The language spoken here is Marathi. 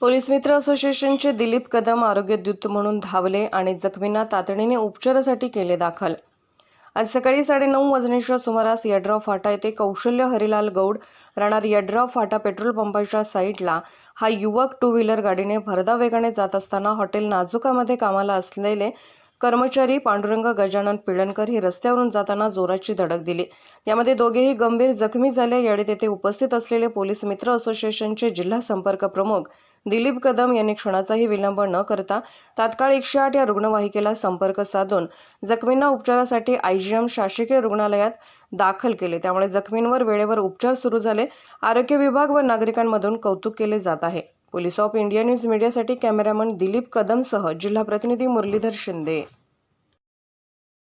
पोलीस मित्र असोसिएशनचे दिलीप कदम आरोग्यद्यूत म्हणून धावले आणि जखमींना तातडीने उपचारासाठी केले दाखल. आज सकाळी साडेनऊ वाजण्याच्या सुमारास यड्राव फाटा येथे कौशल्य हरिलाल गौड राहणार यड्राव फाटा पेट्रोल पंपाच्या साईडला हा युवक टू व्हीलर गाडीने भरदा वेगाने जात असताना हॉटेल नाजुकामध्ये कामाला असलेले कर्मचारी पांडुरंग गजानन पिळणकर हे रस्त्यावरून जाताना जोराची धडक दिली. यामध्ये दोघेही गंभीर जखमी झाले. यावेळी तेथे उपस्थित असलेले पोलीस मित्र असोसिएशनचे जिल्हा संपर्क प्रमुख दिलीप कदम यांनी क्षणाचाही विलंब न करता तात्काळ एकशे आठ या रुग्णवाहिकेला संपर्क साधून जखमींना उपचारासाठी आयजीएम शासकीय रुग्णालयात दाखल केले. त्यामुळे जखमींवर वेळेवर उपचार सुरू झाले. आरोग्य विभाग व नागरिकांमधून कौतुक केले जात आहे. पोलीस ऑफ इंडिया न्यूज मीडियासाठी कॅमेरामन दिलीप कदमसह जिल्हा प्रतिनिधी मुरलीधर शिंदे.